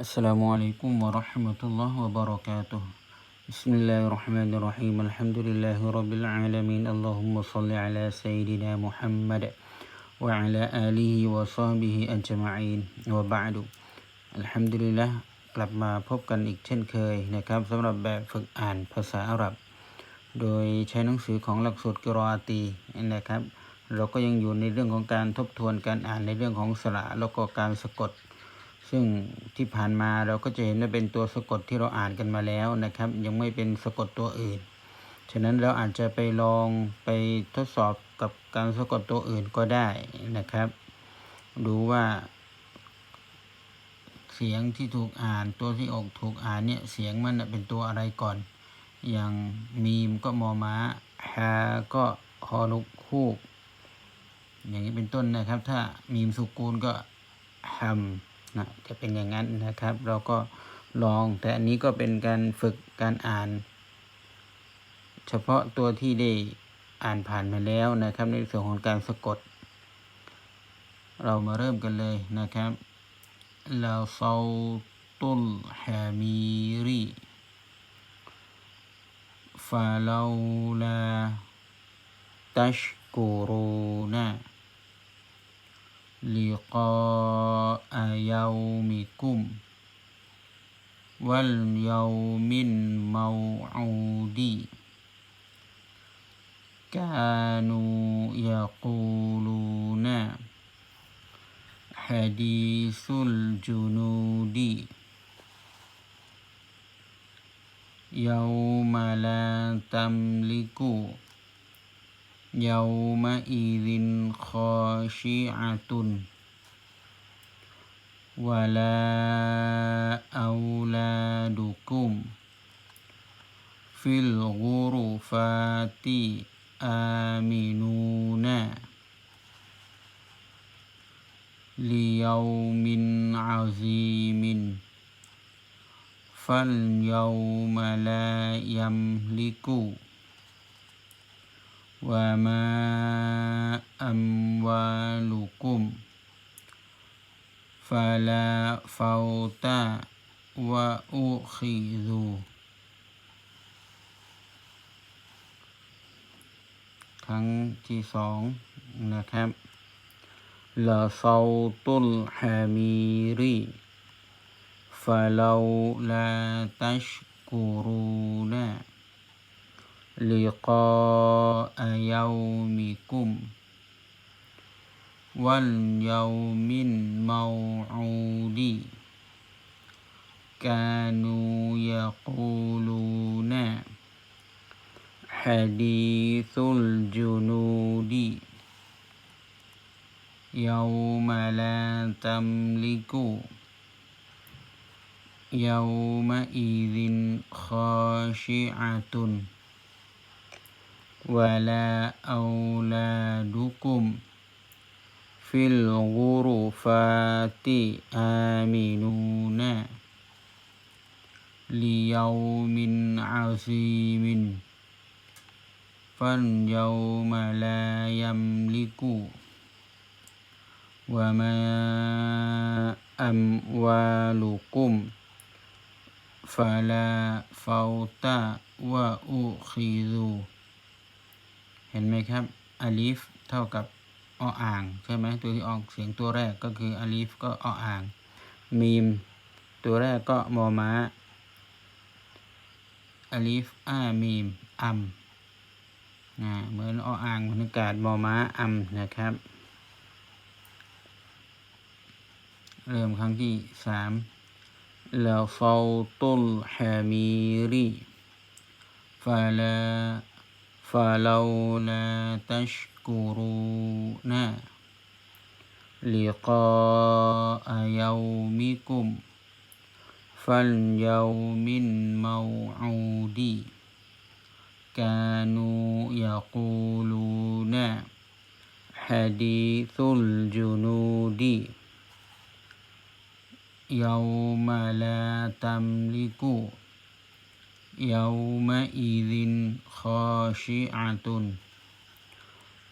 السلام عليكم ورحمة الله وبركاته بسم الله الرحمن الرحيم الحمد لله رب العالمين اللهم صل على سيدنا محمد وعلى آله وصحبه أجمعين وبعد الحمد لله กลับมาพบกันอีกเช่นเคยนะครับสำหรับแบบฝึกอ่านภาษาอาหรับ โดยใช้หนังสือของหลักสูตรกิรออาตีนะครับ เราก็ยังอยู่ในเรื่องของการทบทวนการอ่านในเรื่องของสระแล้วก็การสะกด ซึ่งที่ผ่านมาเราก็จะเห็นว่าเป็นตัวสะกดที่เราอ่านกันมาแล้วนะครับ ยังไม่เป็นสะกดตัวอื่น ฉะนั้นเราอาจจะไปลองไปทดสอบกับการสะกดตัวอื่นก็ได้นะครับ ดูว่า เสียงที่ถูกอ่านตัวที่ออกถูกอ่านเนี่ยเสียงมันเป็นตัวอะไรก่อน อย่างมีมก็มอม้าฮาก็ฮอนุกฮูกอย่างนี้เป็นต้นนะครับ ถ้ามีมสุกูลก็ฮัม นะจะเป็นอย่างนั้นนะครับ เราก็ลอง แต่อันนี้ก็เป็นการฝึกการอ่าน เฉพาะตัวที่ได้อ่านผ่านมาแล้วนะครับ ในส่วนของการสะกด เรามาเริ่มกันเลยนะครับลาซาตุลฮามีรีฟาลาลาตัชกูรูนา لقاء يومكم واليوم الموعود. كانوا يقولون حديث الجنود يوم لا تملك يومئذ خاشعة ولا أولادكم في الغرفات آمنون ليوم عظيم فاليوم لا يملك วะมาอัมวาลุกุมฟาลาฟาวตาวะอุคิซูครั้งที่สองนะครับละซาตุลฮามิรีฟาลาลาตัชกูรูนา لقاء يومكم واليوم الموعود. كانوا يقولون حديث الجنود. يوم لا تملك يومئذ خاشعة. ولا أولادكم في الغرفات آمنون ليوم عظيم. فاليوم لا يملك وما أموالكم فلا فوت وأخذوا. เห็นไหมครับอาลีฟเท่ากับออ่างใช่ไหมตัวที่ออกเสียงตัวแรกก็คืออาลีฟก็ออ่าง มีม ตัวแรกก็มอม้าอาลีฟอามีมอัมนะเหมือนออ่างบรรยากาศมอม้าอัมนะครับ เริ่มครั้งที่สามแล้วฟาตุลฮามีรีฟาลา فلولا تشكرون لقاء يومكم فاليوم الموعود كانوا يقولون حديث الجنود يوم لا تملك يومئذ خاشعة.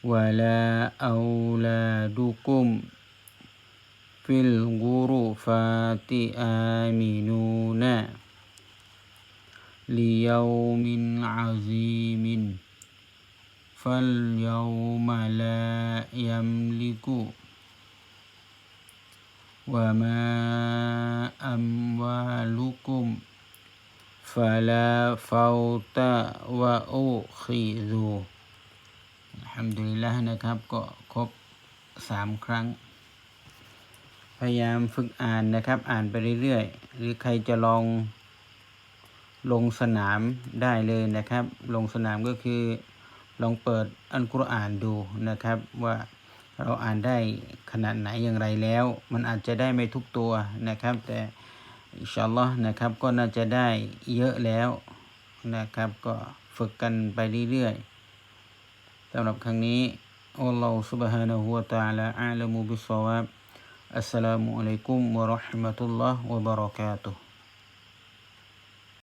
ولا أولادكم في الغرفات آمنون ليوم عظيم. فاليوم لا يملك وما أموالكم فلا فوت وأخذوا อัลฮัมดุลิลละห์นะครับ ก็ครบสามครั้ง พยายามฝึกอ่านนะครับ อ่านไปเรื่อยๆ หรือใครจะลองลงสนามได้เลยนะครับ ลงสนามก็คือ ลองเปิดอัลกุรอานดูนะครับ ว่าเราอ่านได้ขนาดไหนอย่างไรแล้ว มันอาจจะได้ไม่ทุกตัวนะครับ แต่ อินชาอัลลอฮ์นะครับ ก็น่าจะได้เยอะแล้วนะครับ ก็ฝึกกันไปเรื่อยๆสำหรับครั้งนี้อัลลอฮฺ سبحانه และ تعالى อาลามุบิศวาบอัสสลามุอะลัยกุมวะเราะห์มะตุลลอฮ์วะบะเราะกาตุฮ์